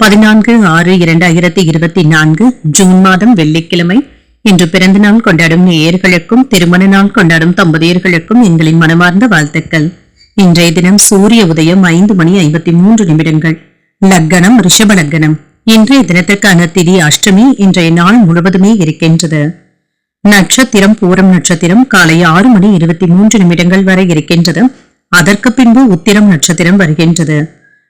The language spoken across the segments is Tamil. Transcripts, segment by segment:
பதினான்கு ஆறு இரண்டாயிரத்தி இருபத்தி நான்கு ஜூன் மாதம் வெள்ளிக்கிழமை. இன்று பிறந்த நாள் கொண்டாடும் நேயர்களுக்கும் திருமண நாள் கொண்டாடும் தம்பதியர்களுக்கும் எங்களின் மனமார்ந்த வாழ்த்துக்கள். இன்றைய தினம் சூரிய உதயம் ஐந்து மணி ஐம்பத்தி மூன்று நிமிடங்கள். லக்கணம் ரிஷப லக்கணம். இன்றைய தினத்திற்கான திதி அஷ்டமி இன்றைய நாள் முழுவதுமே இருக்கின்றது. நட்சத்திரம் பூரம் நட்சத்திரம் காலை ஆறு மணி இருபத்தி மூன்று நிமிடங்கள் வரை இருக்கின்றது. அதற்கு பின்பு உத்திரம் நட்சத்திரம் வருகின்றது.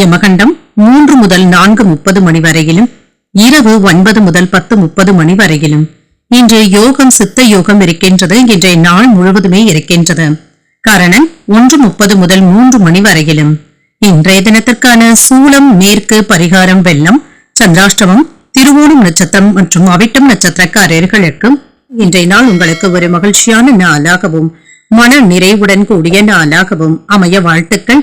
யமகண்டம் மூன்று முதல் நான்கு முப்பது மணி வரையிலும் இரவு ஒன்பது முதல் பத்து முப்பது மணி வரையிலும். இன்று யோகம் சித்த யோகம் இருக்கின்றது இன்றைய நாள் முழுவதுமே இருக்கின்றது. கரணன் ஒன்று முப்பது முதல் மூன்று மணி வரையிலும். இன்றைய தினத்திற்கான சூளம் மேற்கு பரிகாரம் வெள்ளம் சந்திராஷ்டமம் திருவோணம் நட்சத்திரம் மற்றும் அவிட்டம் நட்சத்திரக்காரர்களுக்கு இன்றைய நாள் உங்களுக்கு ஒரு மகிழ்ச்சியான நாளாகவும் மன நிறைவுடன் கூடிய நாளாகவும் அமைய வாழ்த்துக்கள்.